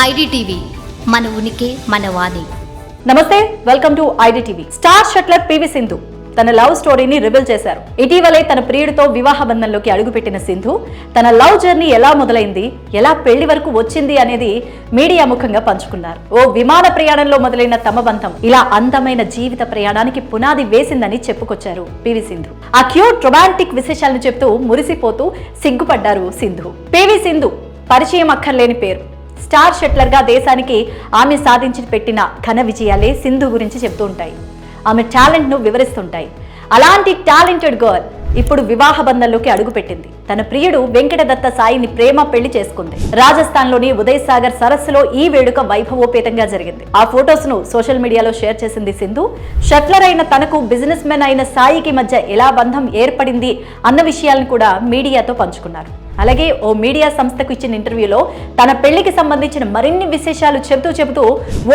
IDTV. మన ఉనికి మన వాణి. నమస్తే welcome to IDTV. Star shuttler PV Sindhu తన లవ్ స్టోరీని రివీల్ చేశారు. ఇటీవలే తన ప్రియుడితో వివాహ బంధంలోకి అడుగుపెట్టిన సింధు తన లవ్ జర్నీ ఎలా మొదలైంది ఎలా పెళ్ళి వరకు వచ్చింది అనేది మీడియా ముఖంగా పంచుకున్నారు. ఓ విమాన ప్రయాణంలో మొదలైన తమ బంధం ఇలా అందమైన జీవిత ప్రయాణానికి పునాది వేసిందని చెప్పుకొచ్చారు పివి సింధు. ఆ క్యూట్ రొమాంటిక్ విశేషాలను చెప్తూ మురిసిపోతూ సిగ్గుపడ్డారు సింధు. పివి సింధు పరిచయం అక్కర్లేని పేరు. స్టార్ షట్లర్గా దేశానికి ఆమె సాధించి పెట్టిన ఘన విజయాలే సింధు గురించి చెప్తూ ఉంటాయి ఆమె టాలెంట్ను వివరిస్తుంటాయి. అలాంటి టాలెంటెడ్ గర్ల్ ఇప్పుడు వివాహ బంధంలోకి అడుగుపెట్టింది. తన ప్రియుడు వెంకటదత్త సాయిని ప్రేమ పెళ్ళి చేసుకుంది. రాజస్థాన్లోని ఉదయ్ సాగర్ సరస్సులో ఈ వేడుక వైభవోపేతంగా జరిగింది. ఆ ఫొటోస్ను సోషల్ మీడియాలో షేర్ చేసింది సింధు. షట్లర్ అయిన తనకు బిజినెస్ మెన్ అయిన సాయికి మధ్య ఎలా బంధం ఏర్పడింది అన్న విషయాలను కూడా మీడియాతో పంచుకున్నారు. అలాగే ఓ మీడియా సంస్థకు ఇచ్చిన ఇంటర్వ్యూలో తన పెళ్ళికి సంబంధించిన మరిన్ని విశేషాలు చెబుతూ చెబుతూ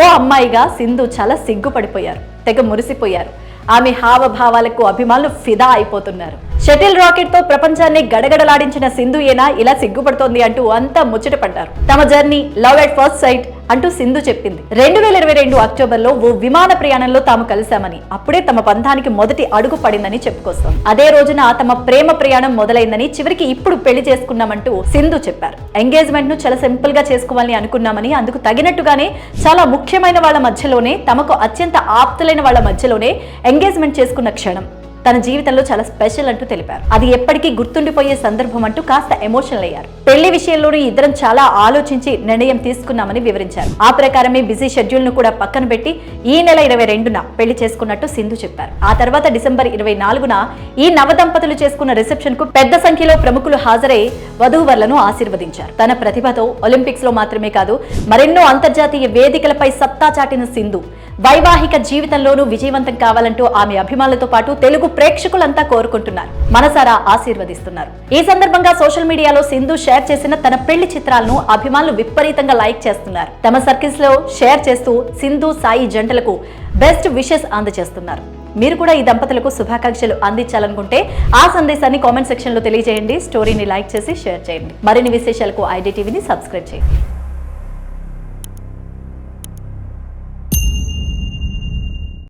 ఓ అమ్మాయిగా సింధు చాలా సిగ్గుపడిపోయారు తెగ మురిసిపోయారు. ఆమె హావభావాలకు అభిమానులు ఫిదా అయిపోతున్నారు. షటిల్ రాకెట్తో ప్రపంచాన్ని గడగడలాడించిన సింధు ఏనా ఇలా సిగ్గుపడుతోంది అంటూ అంతా ముచ్చటపడ్డారు. తమ journey love at first sight అంటూ సింధు చెప్పింది. రెండు వేల ఇరవై రెండు అక్టోబర్లో ఓ విమాన ప్రయాణంలో తాము కలిశామని అప్పుడే తమ బంధానికి మొదటి అడుగు పడిందని చెప్పుకొస్తాం అదే రోజున తమ ప్రేమ ప్రయాణం మొదలైందని చివరికి ఇప్పుడు పెళ్ళి చేసుకున్నామంటూ సింధు చెప్పారు. ఎంగేజ్మెంట్ను చాలా సింపుల్గా చేసుకోవాలని అనుకున్నామని అందుకు తగినట్టుగానే చాలా ముఖ్యమైన వాళ్ళ మధ్యలోనే తమకు అత్యంత ఆప్తులైన వాళ్ళ మధ్యలోనే ఎంగేజ్మెంట్ చేసుకున్న క్షణం. తన జీవితంలో చాలా స్పెషల్ అంటూ తెలిపారు. అది ఎప్పటికీ గుర్తుండిపోయే సందర్భం అంటూ కాస్త ఎమోషనల్ అయ్యారు. పెళ్ళి విషయంలోనూ ఇద్దరం చాలా ఆలోచించి నిర్ణయం తీసుకున్నామని వివరించారు. ఆ ప్రకారమే బిజీ షెడ్యూల్ను కూడా పక్కన పెట్టి ఈ నెల ఇరవై రెండున పెళ్ళి చేసుకున్నట్టు సింధు చెప్పారు. ఆ తర్వాత డిసెంబర్ ఇరవై నాలుగున ఈ నవదంపతులు చేసుకున్న రిసెప్షన్కు పెద్ద సంఖ్యలో ప్రముఖులు హాజరై వధూవరులను ఆశీర్వదించారు. తన ప్రతిభతో ఒలింపిక్స్లో మాత్రమే కాదు మరెన్నో అంతర్జాతీయ వేదికలపై సత్తా చాటిన సింధు. వైవాహిక జీవితంలోనూ విజయవంతం కావాలంటూ ఆమె అభిమానులతో పాటు తెలుగు ప్రేక్షకులంతా కోరుకుంటున్నారు. మనసారా ఆశీర్వదిస్తున్నారు. ఈ సందర్భంగా సోషల్ మీడియాలో సింధు షేర్ చేసిన తన పెళ్ళి చిత్రాలను అభిమానులు విపరీతంగా లైక్ చేస్తున్నారు. తమ సర్కిల్స్లో షేర్ చేస్తూ సింధు సాయి జంటలకు బెస్ట్ విషెస్ అందజేస్తున్నారు. మీరు కూడా ఈ దంపతులకు శుభాకాంక్షలు అందించాలనుకుంటే ఆ సందేశాన్ని కామెంట్ సెక్షన్లో తెలియజేయండి. స్టోరీని లైక్ చేసి షేర్ చేయండి. మరిన్ని విశేషాలకు ఐడి టీవీని సబ్స్క్రైబ్ చేయండి.